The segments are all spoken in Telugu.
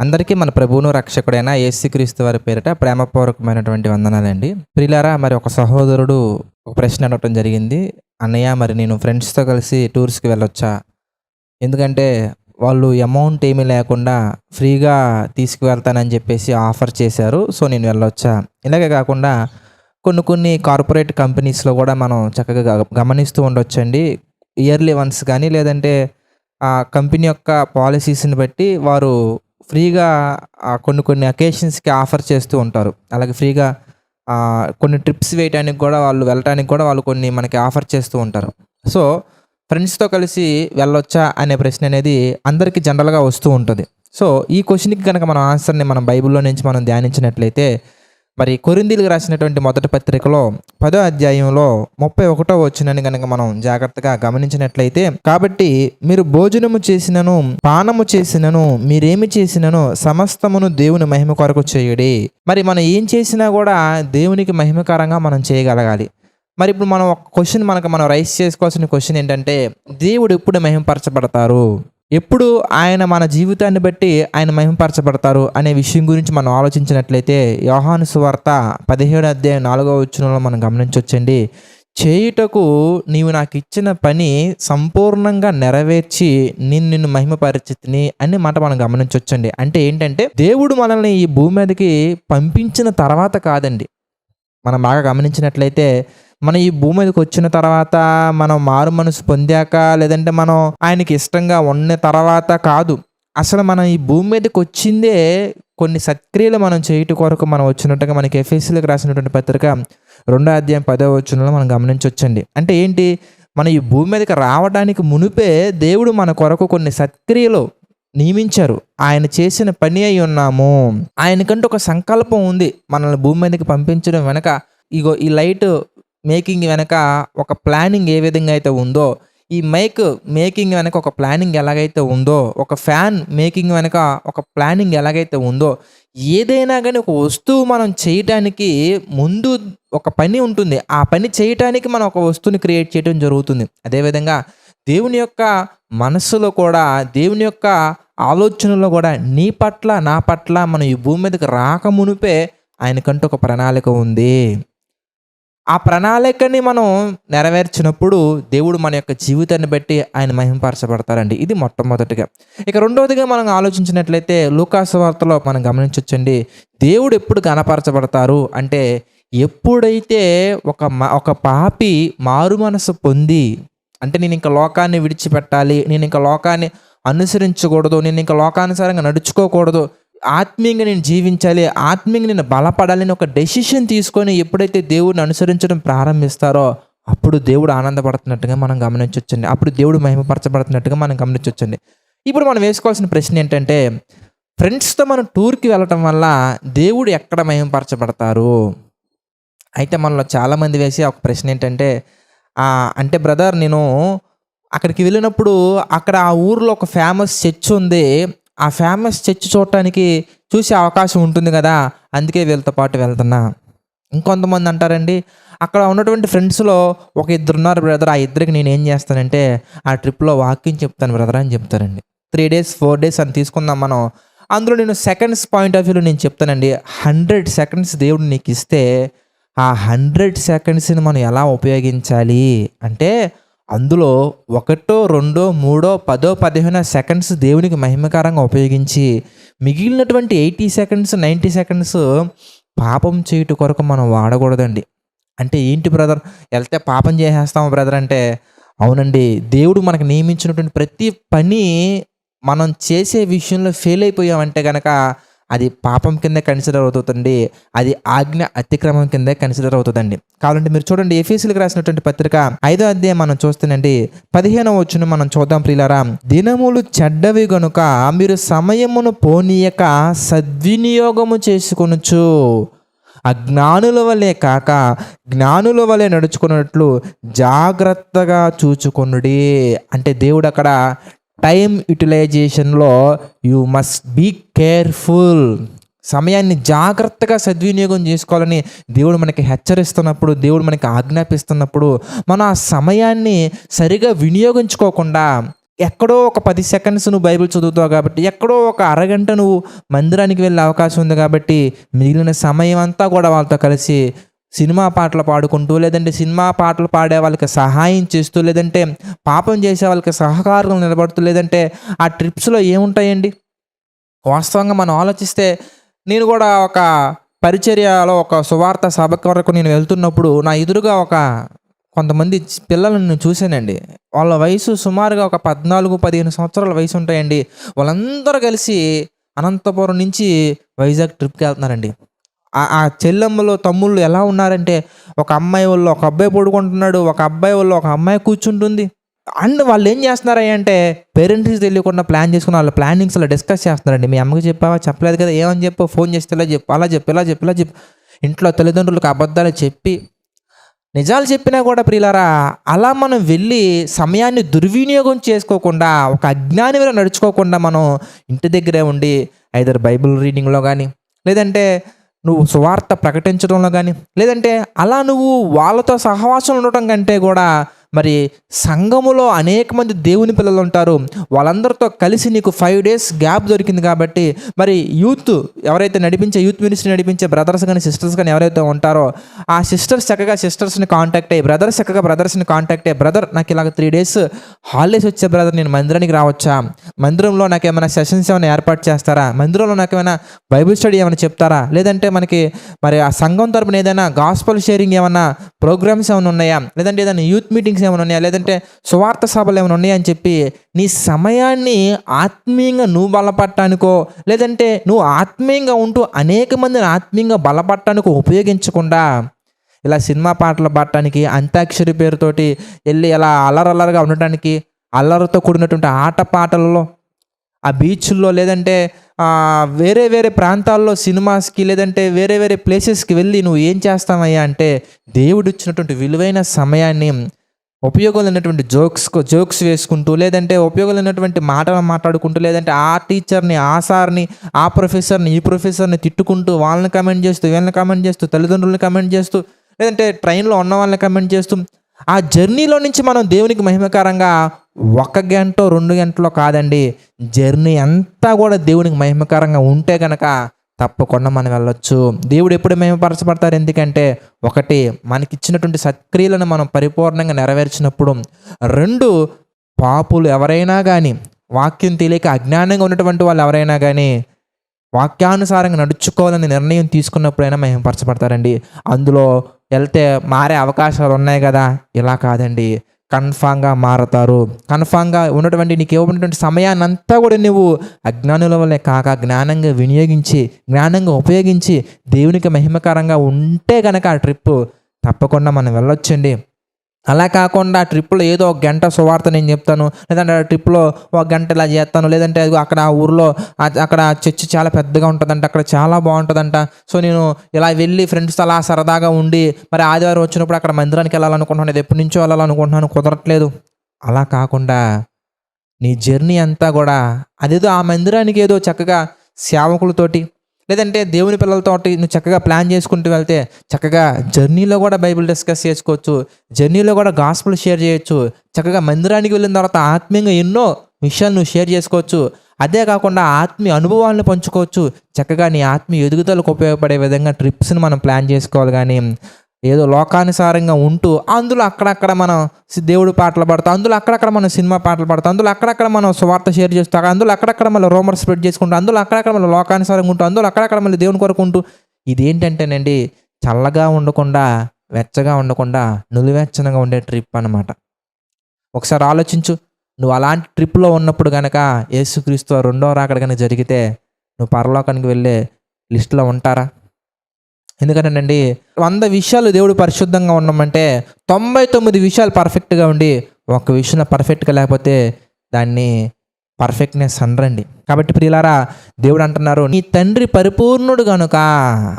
అందరికీ మన ప్రభువును రక్షకుడైన యేసుక్రీస్తు వారి పేరిట ప్రేమపూర్వకమైనటువంటి వందనాలండి. ప్రిలారా మరి ఒక సహోదరుడు ఒక ప్రశ్న అడగటం జరిగింది. అన్నయ్య మరి నేను ఫ్రెండ్స్తో కలిసి టూర్స్కి వెళ్ళొచ్చా? ఎందుకంటే వాళ్ళు అమౌంట్ ఏమీ లేకుండా ఫ్రీగా తీసుకువెళ్తానని చెప్పేసి ఆఫర్ చేశారు. సో నేను వెళ్ళొచ్చా? ఇలాగే కాకుండా కొన్ని కొన్ని కార్పొరేట్ కంపెనీస్లో కూడా మనం చక్కగా గమనిస్తూ ఉండొచ్చండి. ఇయర్లీ వన్స్ కానీ లేదంటే ఆ కంపెనీ యొక్క పాలసీస్ని బట్టి వారు ఫ్రీగా కొన్ని కొన్ని అకేషన్స్కి ఆఫర్ చేస్తూ ఉంటారు. అలాగే ఫ్రీగా కొన్ని ట్రిప్స్ వేయడానికి కూడా వాళ్ళు వెళ్ళటానికి కూడా వాళ్ళు కొన్ని మనకి ఆఫర్ చేస్తూ ఉంటారు. సో ఫ్రెండ్స్తో కలిసి వెళ్ళొచ్చా అనే ప్రశ్న అనేది అందరికీ జనరల్గా వస్తూ ఉంటుంది. సో ఈ క్వశ్చన్కి కనుక మనం ఆన్సర్ని మనం బైబిల్లో నుంచి మనం ధ్యానించినట్లయితే మరి కొరిందీలకు రాసినటువంటి మొదటి పత్రికలో పదో అధ్యాయంలో ముప్పై ఒకటో వచ్చినని కనుక మనం జాగ్రత్తగా గమనించినట్లయితే కాబట్టి మీరు భోజనము చేసినను పానము చేసినను మీరేమి చేసినను సమస్తమును దేవుని మహిమ కొరకు చేయుడి. మరి మనం ఏం చేసినా కూడా దేవునికి మహిమకరంగా మనం చేయగలగాలి. మరి ఇప్పుడు మనం ఒక క్వశ్చన్ మనకు మనం రైస్ చేసుకోవాల్సిన క్వశ్చన్ ఏంటంటే దేవుడు ఎప్పుడు మహిమపరచబడతారు? ఎప్పుడు ఆయన మన జీవితాన్ని బట్టి ఆయన మహిమపరచబడతారు అనే విషయం గురించి మనం ఆలోచించినట్లయితే యోహాను సువార్త పదిహేడు అధ్యాయం నాలుగో వచ్చినలో మనం గమనించవచ్చండి. చేయుటకు నీవు నాకు ఇచ్చిన పని సంపూర్ణంగా నెరవేర్చి నేను నిన్ను మహిమపరిచితిని అని మాట మనం గమనించవచ్చండి. అంటే ఏంటంటే దేవుడు మనల్ని ఈ భూమి మీదకి పంపించిన తర్వాత కాదండి. మనం బాగా గమనించినట్లయితే మనం ఈ భూమి మీదకి వచ్చిన తర్వాత మనం మారు మనసు పొందాక లేదంటే మనం ఆయనకి ఇష్టంగా ఉన్న తర్వాత కాదు. అసలు మనం ఈ భూమి మీదకి వచ్చిందే కొన్ని సత్క్రియలు మనం చేయటం కొరకు మనం వచ్చినట్టుగా మనకి ఎఫ్ఎస్సీలకు రాసినటువంటి పత్రిక రెండో అధ్యాయం పదో వచ్చినలో మనం గమనించవచ్చండి. అంటే ఏంటి? మనం ఈ భూమి మీదకి రావడానికి మునిపే దేవుడు మన కొరకు కొన్ని సత్క్రియలు నియమించారు. ఆయన చేసిన పని అయి ఉన్నాము. ఆయనకంటూ ఒక సంకల్పం ఉంది. మనల్ని భూమి మీదకి పంపించడం వెనక ఇగో ఈ లైట్ మేకింగ్ వెనక ఒక ప్లానింగ్ ఏ విధంగా అయితే ఉందో ఈ మైక్ మేకింగ్ వెనక ఒక ప్లానింగ్ ఎలాగైతే ఉందో ఒక ఫ్యాన్ మేకింగ్ వెనక ఒక ప్లానింగ్ ఎలాగైతే ఉందో ఏదైనా కానీ ఒక వస్తువు మనం చేయటానికి ముందు ఒక పని ఉంటుంది. ఆ పని చేయటానికి మనం ఒక వస్తువుని క్రియేట్ చేయడం జరుగుతుంది. అదేవిధంగా దేవుని యొక్క మనస్సులో కూడా దేవుని యొక్క ఆలోచనలో కూడా నీ పట్ల నా పట్ల మనం ఈ భూమి మీదకి రాకమునిపే ఆయనకంటూ ఒక ప్రణాళిక ఉంది. ఆ ప్రణాళికని మనం నెరవేర్చినప్పుడు దేవుడు మన యొక్క జీవితాన్ని బట్టి ఆయన మహింపరచబడతారండి. ఇది మొట్టమొదటిగా. ఇక రెండవదిగా మనం ఆలోచించినట్లయితే లూకాసు వార్తలో మనం గమనించవచ్చండి దేవుడు ఎప్పుడు కనపరచబడతారు? అంటే ఎప్పుడైతే ఒక మ- ఒక పాపి మారు మనసు పొంది అంటే నేను ఇంకా లోకాన్ని విడిచిపెట్టాలి నేను ఇంకా లోకాన్ని అనుసరించకూడదు నేను ఇంకా లోకానుసారంగా నడుచుకోకూడదు. ఆత్మీయంగా నేను జీవించాలి ఆత్మీయంగా నేను బలపడాలని ఒక డెసిషన్ తీసుకొని ఎప్పుడైతే దేవుడిని అనుసరించడం ప్రారంభిస్తారో అప్పుడు దేవుడు ఆనందపడుతున్నట్టుగా మనం గమనించవచ్చండి అప్పుడు దేవుడు మహిమపరచబడుతున్నట్టుగా మనం గమనించవచ్చండి ఇప్పుడు మనం వేసుకోవాల్సిన ప్రశ్న ఏంటంటే ఫ్రెండ్స్తో మనం టూర్కి వెళ్ళటం వల్ల దేవుడు ఎక్కడ మహిమపరచబడతారు? అయితే మనలో చాలామంది వేసే ఒక ప్రశ్న ఏంటంటే అంటే బ్రదర్ నేను అక్కడికి వెళ్ళినప్పుడు అక్కడ ఆ ఊర్లో ఒక ఫేమస్ చర్చ్ ఉంది. ఆ ఫేమస్ చర్చ్ చూడటానికి చూసే అవకాశం ఉంటుంది కదా అందుకే వీళ్ళతో పాటు వెళ్తున్నా. ఇంకొంతమంది అంటారండి అక్కడ ఉన్నటువంటి ఫ్రెండ్స్లో ఒక ఇద్దరు ఉన్నారు బ్రదర్. ఆ ఇద్దరికి నేను ఏం చేస్తానంటే ఆ ట్రిప్లో వాకింగ్ చెప్తాను బ్రదర్ అని చెప్తారండి. త్రీ డేస్ ఫోర్ డేస్ అని తీసుకుందాం మనం. అందులో నేను సెకండ్స్ పాయింట్ ఆఫ్ వ్యూలో నేను చెప్తానండి హండ్రెడ్ సెకండ్స్ దేవుడు నీకు ఇస్తే ఆ హండ్రెడ్ సెకండ్స్ని మనం ఎలా ఉపయోగించాలి? అంటే అందులో ఒకటో రెండో మూడో పదో పదిహేనో సెకండ్స్ దేవునికి మహిమకరంగా ఉపయోగించి మిగిలినటువంటి ఎయిటీ సెకండ్స్ నైంటీ సెకండ్స్ పాపం చేయుట కొరకు మనం వాడకూడదండి. అంటే ఏంటి బ్రదర్? వెళ్తే పాపం చేసేస్తాము బ్రదర్ అంటే అవునండి దేవుడు మనకు నియమించినటువంటి ప్రతి పని మనం చేసే విషయంలో ఫెయిల్ అయిపోయామంటే కనుక అది పాపం కింద కన్సిడర్ అవుతుందండి. అది ఆజ్ఞ అతిక్రమం కింద కన్సిడర్ అవుతుందండి. కావాలంటే మీరు చూడండి ఎఫీసీలకు రాసినటువంటి పత్రిక ఐదో అధ్యాయం మనం చూస్తేనండి పదిహేనవ వచ్చును మనం చూద్దాం ప్రియులారా. దినములు చెడ్డవి గనుక మీరు సమయమును పోనీయక సద్వినియోగము చేసుకొనొచ్చు అజ్ఞానుల వలె కాక జ్ఞానుల వలె నడుచుకున్నట్లు జాగ్రత్తగా చూచుకొనుడి. అంటే దేవుడు అక్కడ టైం యూటిలైజేషన్లో యూ మస్ట్ బీ కేర్ఫుల్. సమయాన్ని జాగ్రత్తగా సద్వినియోగం చేసుకోవాలని దేవుడు మనకి హెచ్చరిస్తున్నప్పుడు దేవుడు మనకి ఆజ్ఞాపిస్తున్నప్పుడు మనం ఆ సమయాన్ని సరిగా వినియోగించుకోకుండా ఎక్కడో ఒక పది సెకండ్స్ నువ్వు బైబిల్ చదువుతావు కాబట్టి ఎక్కడో ఒక అరగంట నువ్వు మందిరానికి వెళ్ళే అవకాశం ఉంది కాబట్టి మిగిలిన సమయం అంతా కూడా వాళ్ళతో కలిసి సినిమా పాటలు పాడుకుంటూ లేదంటే సినిమా పాటలు పాడే వాళ్ళకి సహాయం చేస్తూ లేదంటే పాపం చేసే వాళ్ళకి సహకారం నిలబడుతూ లేదంటే ఆ ట్రిప్స్లో ఏముంటాయండి? వాస్తవంగా మనం ఆలోచిస్తే నేను కూడా ఒక పరిచర్యలో ఒక సువార్త సభకు వరకు నేను వెళ్తున్నప్పుడు నా ఎదురుగా ఒక కొంతమంది పిల్లలను నేను చూశానండి. వాళ్ళ వయసు సుమారుగా ఒక పద్నాలుగు పదిహేను సంవత్సరాల వయసు ఉంటాయండి. వాళ్ళందరూ కలిసి అనంతపురం నుంచి వైజాగ్ ట్రిప్కి వెళ్తున్నారండి. ఆ ఆ తమ్ముళ్ళు ఎలా ఉన్నారంటే ఒక అమ్మాయి వాళ్ళు ఒక అబ్బాయి పడుకుంటున్నాడు ఒక అబ్బాయి వాళ్ళు ఒక అమ్మాయి కూర్చుంటుంది. అండ్ వాళ్ళు ఏం చేస్తున్నారా అంటే పేరెంట్స్కి తెలియకుండా ప్లాన్ చేసుకుని వాళ్ళ ప్లానింగ్స్ అలా డిస్కస్ చేస్తున్నారండి. మీ అమ్మకి చెప్పావా? చెప్పలేదు కదా ఏమని చెప్పు? ఫోన్ చేస్తే ఇలా చెప్పు అలా చెప్పు ఇలా చెప్పు ఇలా చెప్పు. ఇంట్లో తల్లిదండ్రులకు అబద్ధాలు చెప్పి నిజాలు చెప్పినా కూడా ప్రియులారా అలా మనం వెళ్ళి సమయాన్ని దుర్వినియోగం చేసుకోకుండా ఒక అజ్ఞాని మీద నడుచుకోకుండా మనం ఇంటి దగ్గరే ఉండి ఐదర్ బైబిల్ రీడింగ్లో కానీ లేదంటే నువ్వు సువార్త ప్రకటించడంలో కానీ లేదంటే అలా నువ్వు వాళ్ళతో సహవాసం ఉండటం కంటే కూడా మరి సంఘములో అనేక మంది దేవుని పిల్లలు ఉంటారు. వాళ్ళందరితో కలిసి నీకు ఫైవ్ డేస్ గ్యాప్ దొరికింది కాబట్టి మరి యూత్ ఎవరైతే నడిపించే యూత్ మినిస్ట్రీ నడిపించే బ్రదర్స్ కానీ సిస్టర్స్ కానీ ఎవరైతే ఉంటారో ఆ సిస్టర్స్ చక్కగా సిస్టర్స్ని కాంటాక్ట్ అయ్యి బ్రదర్స్ చక్కగా బ్రదర్స్ని కాంటాక్ట్ అయ్యి బ్రదర్ నాకు ఇలాగ త్రీ డేస్ హాలిడేస్ వచ్చే బ్రదర్ నేను మందిరానికి రావచ్చా? మందిరంలో నాకు ఏమైనా సెషన్స్ ఏమైనా ఏర్పాటు చేస్తారా? మందిరంలో నాకు ఏమైనా బైబిల్ స్టడీ ఏమైనా చెప్తారా? లేదంటే మనకి మరి ఆ సంఘం తరపున ఏదైనా గాస్పల్ షేరింగ్ ఏమైనా ప్రోగ్రామ్స్ ఏమైనా ఉన్నాయా? లేదంటే ఏదైనా యూత్ మీటింగ్స్ ఏమైనా ఉన్నాయా? లేదంటే సువార్త సభలు ఏమైనా ఉన్నాయా అని చెప్పి నీ సమయాన్ని ఆత్మీయంగా నువ్వు బలపడటానికో లేదంటే నువ్వు ఆత్మీయంగా ఉంటూ అనేక మందిని ఆత్మీయంగా బలపడటానికో ఉపయోగించకుండా ఇలా సినిమా పాటలు పాడటానికి అంత్యాక్షరి పేరుతోటి వెళ్ళి ఇలా అల్లరల్లరగా ఉండటానికి అల్లరితో కూడినటువంటి ఆట పాటలలో ఆ బీచ్ల్లో లేదంటే వేరే వేరే ప్రాంతాల్లో సినిమాస్కి లేదంటే వేరే వేరే ప్లేసెస్కి వెళ్ళి నువ్వు ఏం చేస్తావయ్యా అంటే దేవుడు ఇచ్చినటువంటి విలువైన సమయాన్ని ఉపయోగం లేనటువంటి జోక్స్ జోక్స్ వేసుకుంటూ లేదంటే ఉపయోగం లేనటువంటి మాటలు మాట్లాడుకుంటూ లేదంటే ఆ టీచర్ని ఆ సార్ని ఆ ప్రొఫెసర్ని ఈ ప్రొఫెసర్ని తిట్టుకుంటూ వాళ్ళని కమెంట్ చేస్తూ వీళ్ళని కమెంట్ చేస్తూ తల్లిదండ్రులను కమెంట్ చేస్తూ లేదంటే ట్రైన్లో ఉన్న వాళ్ళని కమెంట్ చేస్తూ ఆ జర్నీలో నుంచి మనం దేవునికి మహిమకరంగా ఒక గంట రెండు గంటలో కాదండి జర్నీ అంతా కూడా దేవునికి మహిమకరంగా ఉంటే కనుక తప్పకుండా మనం వెళ్ళొచ్చు. దేవుడు ఎప్పుడు మేము పరచబడతారు ఎందుకంటే ఒకటి మనకిచ్చినటువంటి సత్క్రియలను మనం పరిపూర్ణంగా నెరవేర్చినప్పుడు. రెండు పాపులు ఎవరైనా కానీ వాక్యం తెలియక అజ్ఞానంగా ఉన్నటువంటి వాళ్ళు ఎవరైనా కానీ వాక్యానుసారంగా నడుచుకోవాలని నిర్ణయం తీసుకున్నప్పుడైనా మేము పరచబడతారండి అందులో వెళ్తే మారే అవకాశాలు ఉన్నాయి కదా? ఇలా కాదండి. కన్ఫామ్గా మారతారు. కన్ఫామ్గా ఉన్నటువంటి నీకు ఇవ్వబడినటువంటి సమయాన్ని అంతా కూడా నువ్వు అజ్ఞానుల వల్లే కాక జ్ఞానంగా వినియోగించి జ్ఞానంగా ఉపయోగించి దేవునికి మహిమకరంగా ఉంటే కనుక ఆ ట్రిప్ తప్పకుండా మనం వెళ్ళొచ్చండి. అలా కాకుండా ఆ ట్రిప్లో ఏదో ఒక గంట సువార్త నేను చెప్తాను లేదంటే ఆ ట్రిప్లో ఒక గంట ఇలా చేస్తాను లేదంటే అక్కడ ఆ ఊర్లో అక్కడ చర్చి చాలా పెద్దగా ఉంటుందంట అక్కడ చాలా బాగుంటుందంట. సో నేను ఇలా వెళ్ళి ఫ్రెండ్స్తో అలా సరదాగా ఉండి మరి ఆదివారం వచ్చినప్పుడు అక్కడ మందిరానికి వెళ్ళాలనుకుంటున్నాను ఇది ఎప్పటి నుంచో వెళ్ళాలనుకుంటున్నాను కుదరట్లేదు. అలా కాకుండా నీ జర్నీ అంతా కూడా అదేదో ఆ మందిరానికి ఏదో చక్కగా సేవకులతోటి లేదంటే దేవుని పిల్లలతోటి నువ్వు చక్కగా ప్లాన్ చేసుకుంటూ వెళ్తే చక్కగా జర్నీలో కూడా బైబిల్ డిస్కస్ చేసుకోవచ్చు జర్నీలో కూడా గాస్పుల్ షేర్ చేయొచ్చు చక్కగా మందిరానికి వెళ్ళిన తర్వాత ఆత్మీయంగా ఎన్నో విషయాలు నువ్వు షేర్ చేసుకోవచ్చు. అదే కాకుండా ఆత్మీయ అనుభవాలను పంచుకోవచ్చు. చక్కగా నీ ఆత్మీయ ఎదుగుదలకు ఉపయోగపడే విధంగా ట్రిప్స్ని మనం ప్లాన్ చేసుకోవాలి కానీ ఏదో లోకానుసారంగా ఉంటూ అందులో అక్కడక్కడ మనం దేవుడు పాటలు పాడుతాం అందులో అక్కడక్కడ మనం సినిమా పాటలు పాడుతాం అందులో అక్కడక్కడ మనం స్వార్థ షేర్ చేస్తాం అందులో అక్కడక్కడ మళ్ళీ రోమర్ స్ప్రెడ్ చేసుకుంటాం అందులో అక్కడక్కడ మళ్ళీ లోకానుసారంగా ఉంటూ అందులో అక్కడక్కడ మళ్ళీ దేవుని కొరకు ఉంటూ ఇదేంటంటేనండి చల్లగా ఉండకుండా వెచ్చగా ఉండకుండా నులివెచ్చనగా ఉండే ట్రిప్ అన్నమాట. ఒకసారి ఆలోచించు నువ్వు అలాంటి ట్రిప్లో ఉన్నప్పుడు కనుక యేసుక్రీస్తు రెండో రాకడ కనుక జరిగితే నువ్వు పరలోకానికి వెళ్ళే లిస్టులో ఉంటారా? ఎందుకంటేనండి వంద విషయాలు దేవుడు పరిశుద్ధంగా ఉండమంటే తొంభై తొమ్మిది విషయాలు పర్ఫెక్ట్గా ఉండి ఒక విషయంలో పర్ఫెక్ట్గా లేకపోతే దాన్ని పర్ఫెక్ట్నెస్ అనరండి. కాబట్టి ప్రియులారా దేవుడు అంటున్నారు నీ తండ్రి పరిపూర్ణుడు గనుక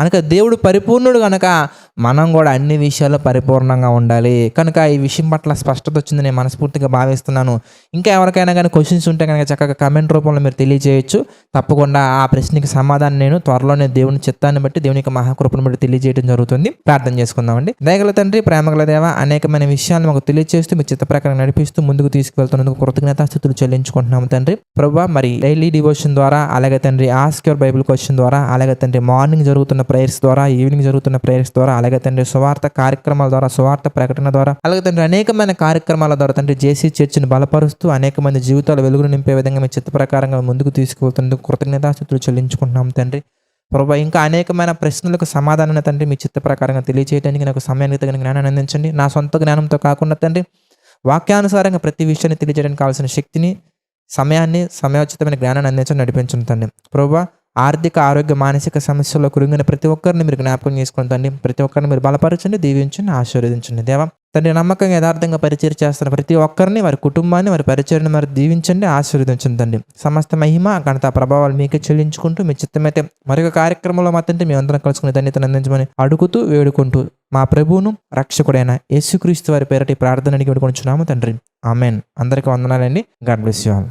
అనక దేవుడు పరిపూర్ణుడు గనుక మనం కూడా అన్ని విషయాల్లో పరిపూర్ణంగా ఉండాలి. కనుక ఈ విషయం పట్ల స్పష్టత వచ్చింది నేను మనస్ఫూర్తిగా భావిస్తున్నాను. ఇంకా ఎవరికైనా కానీ క్వశ్చన్స్ ఉంటే కనుక చక్కగా కమెంట్ రూపంలో మీరు తెలియజేయచ్చు. తప్పకుండా ఆ ప్రశ్నకి సమాధానం నేను త్వరలోనే దేవుని చిత్తాన్ని బట్టి దేవుని యొక్క మహాకృపను బట్టి తెలియజేయడం జరుగుతుంది. ప్రార్థన చేసుకుందామండి. దయగల తండ్రి ప్రేమగల దేవ అనేకమైన విషయాలు మాకు తెలియజేస్తూ మీ చిత్త ప్రకారం నడిపిస్తూ ముందుకు తీసుకువెళ్తున్నందుకు కృతజ్ఞతాస్థుతులు చెల్లించుకుంటున్నాము తండ్రి. ప్రభా మరి డైలీ డివోషన్ ద్వారా అలాగే తండ్రి ఆస్క్ యువర్ బైబిల్ క్వశ్చన్ ద్వారా అలాగే తండ్రి మార్నింగ్ జరుగుతున్న ప్రేయర్స్ ద్వారా ఈవినింగ్ జరుగుతున్న ప్రేయర్స్ ద్వారా అలాగే తండ్రి సువార్త కార్యక్రమాల ద్వారా సువార్త ప్రకటన ద్వారా అలాగే తండ్రి అనేకమైన కార్యక్రమాల ద్వారా తండ్రి జేసీ చర్చిని బలపరుస్తూ అనేక మంది జీవితాలు వెలుగును నింపే విధంగా మీ చిత్త ప్రకారంగా ముందుకు తీసుకువెళ్తున్నందుకు కృతజ్ఞతాస్థుతులు చెల్లించుకుంటున్నాం తండ్రి. ప్రభా ఇంకా అనేకమైన ప్రశ్నలకు సమాధానం తండ్రి మీ చిత్త ప్రకారంగా తెలియజేయడానికి నాకు సమయానికి తగిన జ్ఞానాన్ని అందించండి. నా సొంత జ్ఞానంతో కాకుండా తండ్రి వాక్యానుసారంగా ప్రతి విషయాన్ని తెలియజేయడానికి కావాల్సిన శక్తిని సమయాన్ని సమయోచితమైన జ్ఞానాన్ని అందించడం నడిపించండి తండ్రి. ప్రభా ఆర్థిక ఆరోగ్య మానసిక సమస్యల్లో కురిగిన ప్రతి ఒక్కరిని మీరు జ్ఞాపకం చేసుకుని తండ్రి ప్రతి ఒక్కరిని మీరు బలపరచండి దీవించండి ఆశీర్వదించండి. దేవా తండ్రి నమ్మకంగా యథార్థంగా పరిచయం చేస్తున్న ప్రతి ఒక్కరిని వారి కుటుంబాన్ని వారి పరిచయని మరి దీవించండి ఆశీర్వదించండి తండ్రి. సమస్త మహిమ గణత ప్రభావాలు మీకే చెల్లించుకుంటూ మీ చిత్తమైతే మరొక కార్యక్రమంలో మాత్రం మీ అందరం కలుసుకుని ధన్యతను అందించమని అడుగుతూ వేడుకుంటూ మా ప్రభువును రక్షకుడైన యేసుక్రీస్తు వారి పేరటి ప్రార్థన అడిగి వేడుకొనిచున్నాము తండ్రి. ఆమెన్. అందరికీ వందనాలండి. God bless you all.